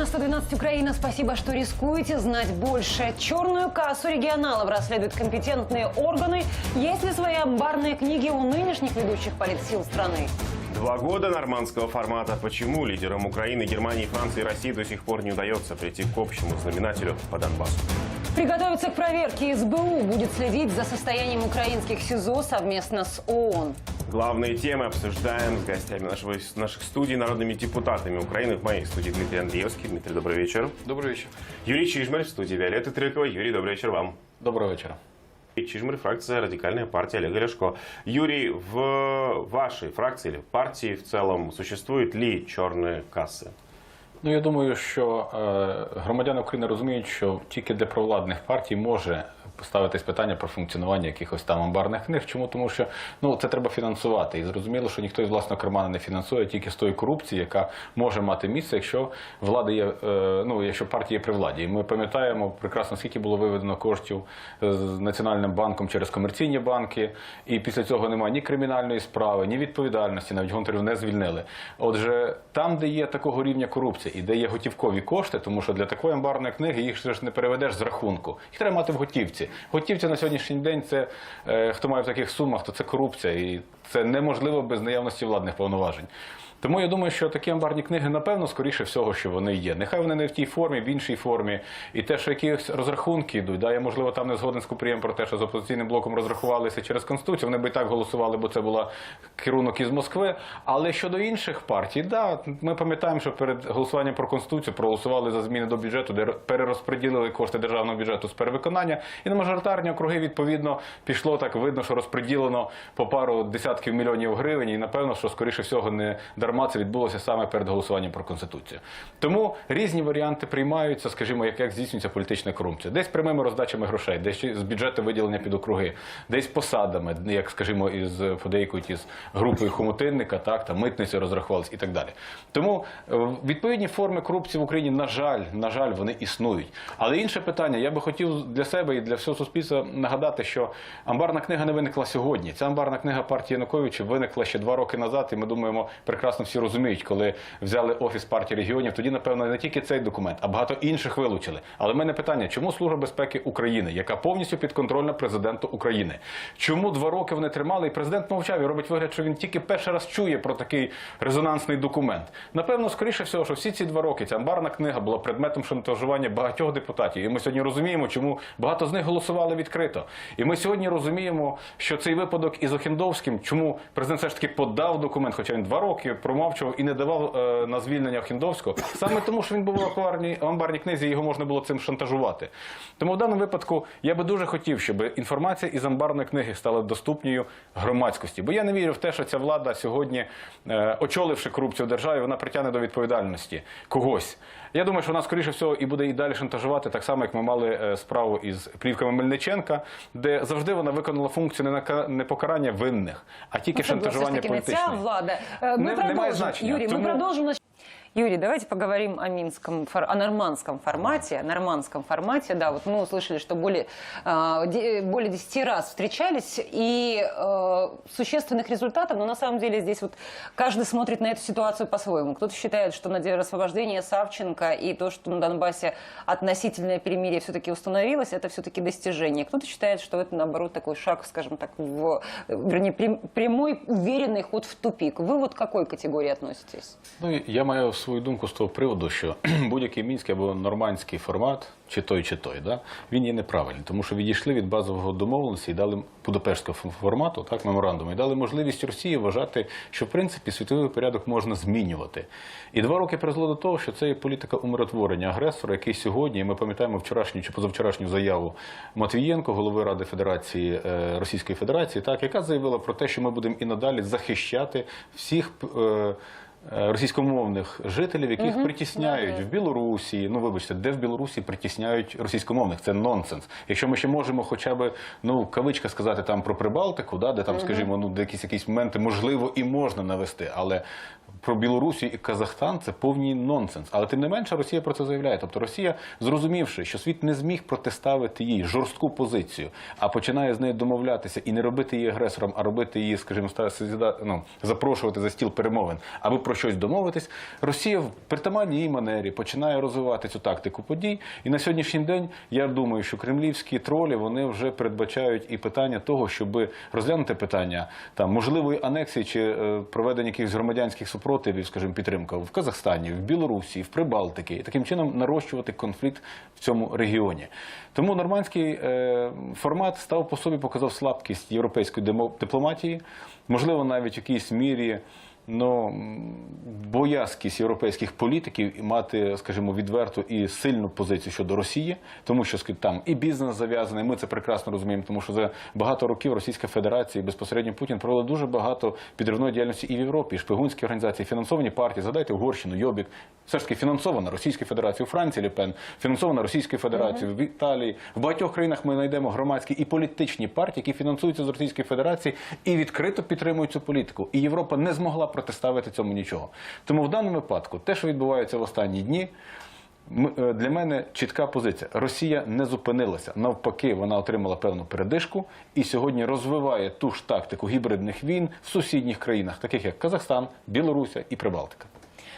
на 112 Украина. Спасибо, что рискуете знать больше. Черную кассу регионалов расследуют компетентные органы. Есть ли свои амбарные книги у нынешних ведущих политсил страны? Два года нормандского формата. Почему лидерам Украины, Германии, Франции и России до сих пор не удается прийти к общему знаменателю по Донбассу? Приготовиться к проверке. СБУ будет следить за состоянием украинских СИЗО совместно с ООН. Главные темы обсуждаем с гостями нашего, наших студий, народными депутатами Украины. В моей студии Дмитрий Андреевский. Дмитрий, добрый вечер. Добрый вечер. Юрий Чижмарь в студии Виолетты Трекова. Юрий, добрый вечер вам. Доброго вечера. И Чижмарь, фракция «Радикальная партия» Олега Ляшко. Юрий, в вашей фракции или в партии в целом существуют ли черные кассы? Ну я думаю, що е, громадяни України розуміють, що тільки для провладних партій може ставитись питання про функціонування якихось там амбарних книг. Чому? Тому що ну це треба фінансувати. І зрозуміло, що ніхто із власного кармана не фінансує тільки з тої корупції, яка може мати місце, якщо влада є, е, ну якщо партія є при владі. І ми пам'ятаємо прекрасно, скільки було виведено коштів е, з національним банком через комерційні банки, і після цього немає ні кримінальної справи, ні відповідальності, навіть гонтарів не звільнили. Отже, там, де є такого рівня корупції і де є готівкові кошти, тому що для такої амбарної книги їх ж не переведеш з рахунку. Їх треба мати в готівці. Готівця на сьогоднішній день це е, хто має в таких сумах, то це корупція, і це неможливо без наявності владних повноважень. Тому я думаю, що такі амбарні книги, напевно, скоріше всього, що вони є. Нехай вони не в тій формі, в іншій формі. І те, що якісь розрахунки йдуть, да, я можливо там не згоден з Купрієм про те, що з опозиційним блоком розрахувалися через конституцію. Вони би і так голосували, бо це була керунок із Москви. Але щодо інших партій, да, ми пам'ятаємо, що перед голосуванням про конституцію проголосували за зміни до бюджету, де перерозподілили кошти державного бюджету з перевиконання. І на мажоритарні округи відповідно пішло так видно, що розподілено по пару десятків мільйонів гривень. І напевно, що скоріше всього не дарма це відбулося саме перед голосуванням про конституцію. Тому різні варіанти приймаються, скажімо, як, як здійснюється політична корупція. Десь прямими роздачами грошей, десь з бюджету виділення під округи, десь посадами, як скажімо, із подейкують із групою хомутинника, так та митницю розрахувалися і так далі. Тому е, відповідні форми корупції в Україні, на жаль, на жаль, вони існують. Але інше питання, я би хотів для себе і для всього суспільства нагадати, що амбарна книга не виникла сьогодні. Ця амбарна книга партії Януковича виникла ще два роки назад, і ми думаємо, прекрасно всі розуміють, коли взяли офіс партії регіонів. Тоді, напевно, не тільки цей документ, а багато інших вилучили. Але в мене питання: чому служба безпеки України, яка повністю підконтрольна президенту України, чому два роки вони тримали, і президент мовчав і робить вигляд, що він тільки перший раз чує про такий резонансний документ. Напевно, скоріше всього, що всі ці два роки ця амбарна книга була предметом шантажування багатьох депутатів. І ми сьогодні розуміємо, чому багато з них голосували відкрито. І ми сьогодні розуміємо, що цей випадок із Охендовським, чому президент все ж таки подав документ, хоча він два роки промовчував і не давав е, на звільнення Охендовського, саме тому, що він був в амбарній книзі, його можна було цим шантажувати. Тому в даному випадку я би дуже хотів, щоб інформація із амбарної книги стала доступною громадськості. Бо я не вірю в те, що ця влада сьогодні, е, очоливши корупцію в державі, вона притягне до відповідальності когось. Я думаю, що вона скоріше всього і буде і далі шантажувати, так само як ми мали е, справу із плівками Мельниченка, де завжди вона виконала функцію не покарання винних, а тільки шантажування Все-таки не ця влада. Э, Мы Не- продолжим. значення. Юрий, мы Тому- продолжим. Юрий, давайте поговорим о минском, о нормандском формате. Нормандском формате, да, вот мы услышали, что более, а, более 10 раз встречались и э, существенных результатов, но на самом деле здесь вот каждый смотрит на эту ситуацию по-своему. Кто-то считает, что на день освобождения Савченко и то, что на Донбассе относительное перемирие все-таки установилось, это все-таки достижение. Кто-то считает, что это, наоборот, такой шаг, скажем так, в, вернее, прям- прямой, уверенный ход в тупик. Вы вот к какой категории относитесь? Ну, я маю свою думку з того приводу, що будь-який мінський або нормандський формат, чи той, чи той, да, він є неправильний, тому що відійшли від базового домовленості і дали Будапештського формату, так, меморандуму, і дали можливість Росії вважати, що в принципі світовий порядок можна змінювати. І два роки призвело до того, що це є політика умиротворення агресора, який сьогодні, і ми пам'ятаємо вчорашню чи позавчорашню заяву Матвієнко, голови Ради Федерації е, Російської Федерації, так, яка заявила про те, що ми будемо і надалі захищати всіх. е, Російськомовних жителів, яких притісняють в Білорусі, ну вибачте, де в Білорусі притісняють російськомовних, це нонсенс. Якщо ми ще можемо, хоча б ну кавичка сказати там про Прибалтику, да, де там, скажімо, ну де якісь якісь моменти можливо і можна навести, але про Білорусію і Казахстан це повний нонсенс. Але тим не менше Росія про це заявляє. Тобто Росія, зрозумівши, що світ не зміг протиставити їй жорстку позицію, а починає з нею домовлятися і не робити її агресором, а робити її, скажімо, ну, запрошувати за стіл перемовин, аби про щось домовитись. Росія в притаманній манері починає розвивати цю тактику подій. І на сьогоднішній день я думаю, що кремлівські тролі вони вже передбачають і питання того, щоб розглянути питання там можливої анексії чи е, проведення якихось громадянських супротивів, скажімо, підтримка в Казахстані, в Білорусі, в Прибалтики, і таким чином нарощувати конфлікт в цьому регіоні. Тому нормандський е, формат став по собі показав слабкість європейської дипломатії, можливо, навіть в якійсь мірі. Ну, боязкість європейських політиків і мати, скажімо, відверту і сильну позицію щодо Росії, тому що там і бізнес зав'язаний. Ми це прекрасно розуміємо, тому що за багато років Російська Федерація і безпосередньо Путін провели дуже багато підривної діяльності і в Європі, і шпигунські організації, фінансовані партії. Згадайте Угорщину, Йобік, все ж таки фінансована Російською Федерацією, у Франції Лепен, фінансована Російською Федерацією, в Італії. В багатьох країнах ми знайдемо громадські і політичні партії, які фінансуються з Російської Федерації і відкрито підтримують цю політику. І Європа не змогла протиставити цьому нічого. Тому в даному випадку те, що відбувається в останні дні. Е, Для мене чітка позиція. Росія не зупинилася. Навпаки, вона отримала певну передишку і сьогодні розвиває ту ж тактику гібридних війн в сусідніх країнах, таких як Казахстан, Білоруся і Прибалтика.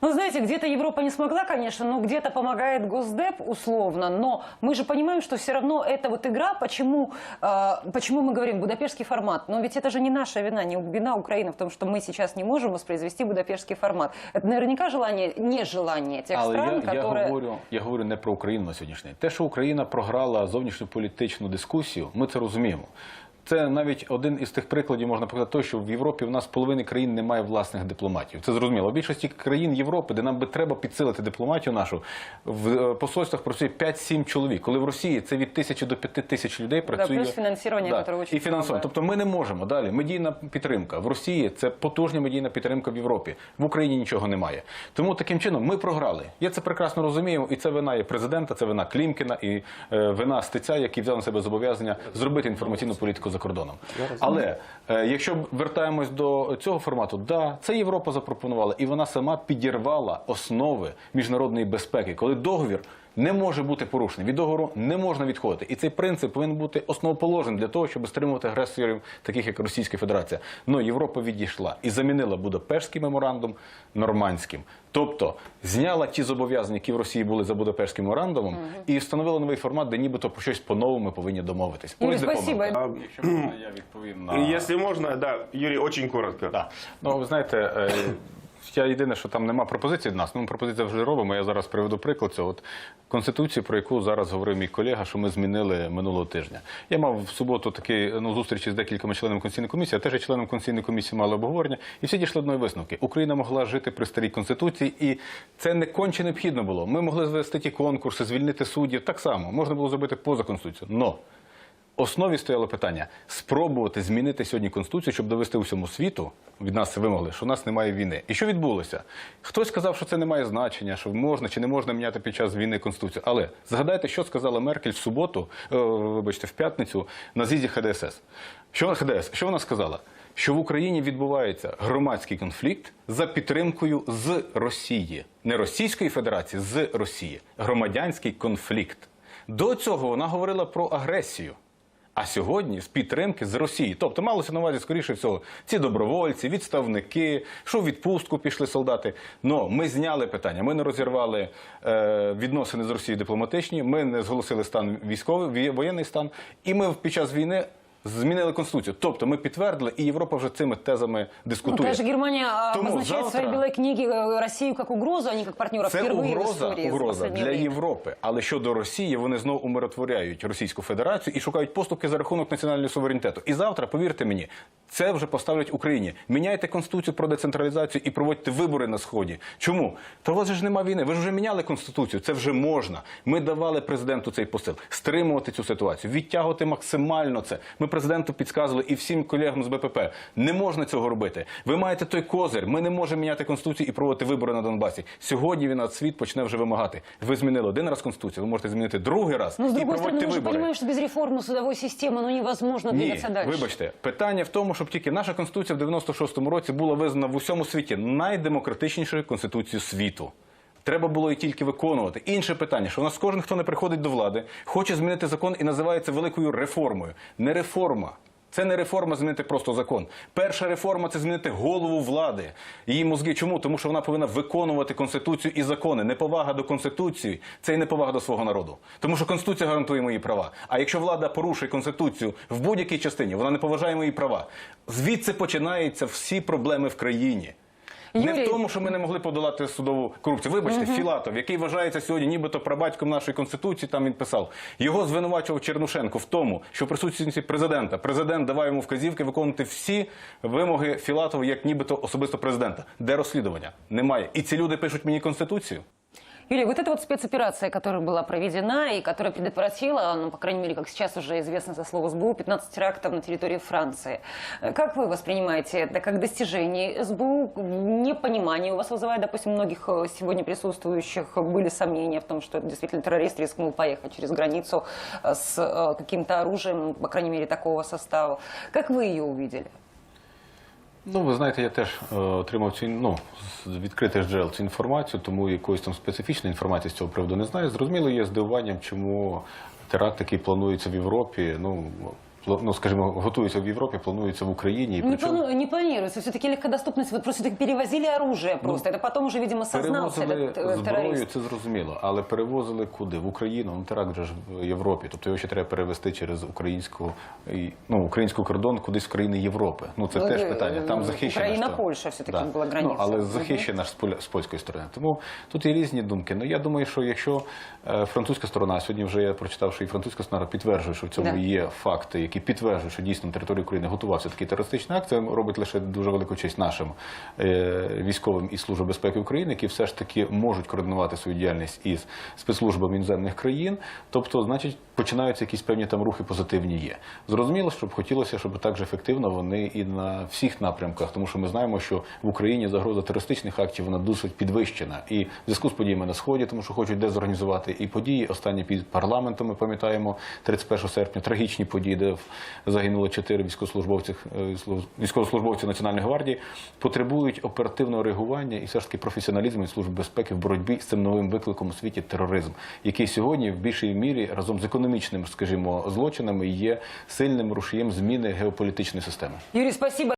Ну, знаете, где-то Европа не смогла, конечно, но где-то помогает Госдеп условно. Но мы же понимаем, что все равно эта вот игра, почему, э, почему мы говорим Будапештский формат. Но ведь это же не наша вина, не вина Украины в том, что мы сейчас не можем воспроизвести Будапештский формат. Это наверняка желание, нежелание тех Але стран, я, я, которые... говорю, я говорю не про Україну на сьогоднішній день. Те, що Україна програла зовнішню політичну дискусію, ми це розуміємо. Це навіть один із тих прикладів можна показати, той, що в Європі в нас половини країн немає власних дипломатів. Це зрозуміло. В більшості країн Європи, де нам би треба підсилити дипломатію нашу, в е, посольствах працює 5-7 чоловік. Коли в Росії це від тисячі до п'яти тисяч людей працює. плюс фінансування, Да, яке і фінансування. Тобто ми не можемо далі. Медійна підтримка в Росії це потужна медійна підтримка в Європі. В Україні нічого немає. Тому таким чином ми програли. Я це прекрасно розумію, і це вина є президента, це вина Клімкіна і е, вина Стеця, який взяв на себе зобов'язання зробити інформаційну політику за кордоном. Але е, якщо вертаємось до цього формату, да, це Європа запропонувала, і вона сама підірвала основи міжнародної безпеки, коли договір. Не може бути порушений. Від договору не можна відходити. І цей принцип повинен бути основоположним для того, щоб стримувати агресорів, таких як Російська Федерація. Ну Європа відійшла і замінила Будапештський меморандум нормандським. Тобто зняла ті зобов'язання, які в Росії були за Будапештським меморандумом, і встановила новий формат, де нібито про щось по-новому ми повинні домовитись. Юрій, Ось спасибо. Якщо можна, я відповім на Если можно, да, Юрий, очень коротко. Да. Ну, ви знаєте, е, я єдине, що там нема пропозиції від нас. Ну, ми пропозицію вже робимо. Я зараз приведу приклад цього. От конституцію, про яку зараз говорив мій колега, що ми змінили минулого тижня. Я мав в суботу такі ну, зустрічі з декількома членами конституційної комісії, а теж членом конституційної комісії мали обговорення, і всі дійшли одної висновки. Україна могла жити при старій конституції, і це не конче необхідно було. Ми могли звести ті конкурси, звільнити суддів. Так само можна було зробити поза конституцією. Но основі стояло питання спробувати змінити сьогодні конституцію, щоб довести усьому світу. Від нас вимогли, що у нас немає війни. І що відбулося? Хтось сказав, що це не має значення, що можна чи не можна міняти під час війни конституцію. Але згадайте, що сказала Меркель в суботу, е, вибачте, в п'ятницю на з'їзді ХДСС. Що ХДС? Що вона сказала? Що в Україні відбувається громадський конфлікт за підтримкою з Росії, не Російської Федерації, з Росії. Громадянський конфлікт. До цього вона говорила про агресію. А сьогодні з підтримки з Росії. Тобто малося на увазі, скоріше всього, ці добровольці, відставники, що в відпустку пішли солдати. Но ми зняли питання. Ми не розірвали е, відносини з Росією дипломатичні, ми не зголосили стан військовий, воєнний стан, і ми під час війни. Змінили конституцію, тобто ми підтвердили, і Європа вже цими тезами Ну, дискутує. даже Германия а, Тому обозначает в завтра- своей белой книге э, Россию как угрозу, а не как партнера Це в угроза, угроза для время. Європи. Але щодо Росії, вони знову умиротворяють Російську Федерацію і шукають поступки за рахунок національного суверенітету. І завтра, повірте мені, це вже поставлять Україні. Міняйте конституцію про децентралізацію і проводьте вибори на сході. Чому? Та у вас же ж немає війни. Ви ж вже міняли конституцію. Це вже можна. Ми давали президенту цей посил стримувати цю ситуацію, відтягувати максимально це. Ми президенту підказували і всім колегам з БПП. Не можна цього робити. Ви маєте той козир. Ми не можемо міняти конституцію і проводити вибори на Донбасі. Сьогодні він світ почне вже вимагати. Ви змінили один раз конституцію, ви можете змінити другий раз Но, с і другой стороны, проводьте мы же вибори. понимаем, что без реформы судовой системы ну, невозможно Ні, двигаться дальше. вибачте, питання в тому, щоб тільки наша конституція в 96-му році була визнана в усьому світі найдемократичнішою конституцією світу. Треба було її тільки виконувати. Інше питання, що у нас кожен, хто не приходить до влади, хоче змінити закон і називає це великою реформою. Не реформа. Це не реформа змінити просто закон. Перша реформа це змінити голову влади. Її мозги. Чому? Тому що вона повинна виконувати конституцію і закони. Неповага до конституції це і неповага до свого народу. Тому що конституція гарантує мої права. А якщо влада порушує конституцію в будь-якій частині, вона не поважає мої права. Звідси починаються всі проблеми в країні. Не в тому, що ми не могли подолати судову корупцію. Вибачте, Філатов, який вважається сьогодні нібито прабатьком нашої конституції, там він писав. Його звинувачував Чернушенко в тому, що в присутності президента президент давав йому вказівки виконувати всі вимоги Філатова як нібито особисто президента. Де розслідування? Немає. І ці люди пишуть мені конституцію. Юлия, вот эта вот спецоперация, которая была проведена и которая предотвратила, ну, по крайней мере, как сейчас уже известно со слова СБУ, 15 терактов на территории Франции. Э, Как вы воспринимаете это как достижение СБУ? Непонимание у вас вызывает, допустим, многих э, сегодня присутствующих были сомнения в том, что действительно террорист рискнул поехать через границу э, с каким-то оружием, по крайней мере, такого состава. Как вы ее увидели? Ну, ви знаєте, я теж е, отримав цю ну, з відкритих джерел цю інформацію, тому якоїсь там специфічної інформації з цього приводу не знаю. Зрозуміло, є здивуванням, чому теракт, який планується в Європі, ну, ну скажімо, готується в Європі, планується в Україні. І Не, причому- плану- не планируется. Все-таки легкодоступность. Вот просто так перевозили оружие просто. Это потом уже, видимо, сознался Перевозили этот э, зброю, террорист. це зрозуміло, але перевозили куди? В Україну. Ну теракт же ж в Європі. Тобто його ще треба перевести через українську і, ну, український кордон кудись в країни Європи. Ну це Ну, теж е, питання. Там е, захищена Україна, ж то- Польща все-таки була границя. Ну, але Мгм. захищена ж з, поля- з польської сторони. Тому тут є різні думки. Ну я думаю, що якщо е, французька сторона сьогодні вже я прочитав, що і французька сторона підтверджує, що в цьому Да. є факти, які підтверджують, що дійсно на території України готувався такий терористичний акт. Це робить лише дуже велику честь нашим е, військовим і Служби безпеки України, які все ж таки можуть координувати свою діяльність із спецслужбами іноземних країн. Тобто, значить, починаються якісь певні там рухи позитивні є. Зрозуміло, щоб хотілося, щоб так же ефективно вони і на всіх напрямках, тому що ми знаємо, що в Україні загроза терористичних актів вона досить підвищена. І в зв'язку з подіями на сході, тому що хочуть дезорганізувати і події. Останні під парламентом ми пам'ятаємо 31 серпня трагічні події, де загинуло чотири військовослужбовців е, Національної гвардії, потребують оперативного реагування і все ж таки професіоналізму і служби безпеки в боротьбі з цим новим викликом у світі тероризм, який сьогодні в більшій мірі разом з економічними, скажімо, злочинами є сильним рушієм зміни геополітичної системи. Юрій, спасибо.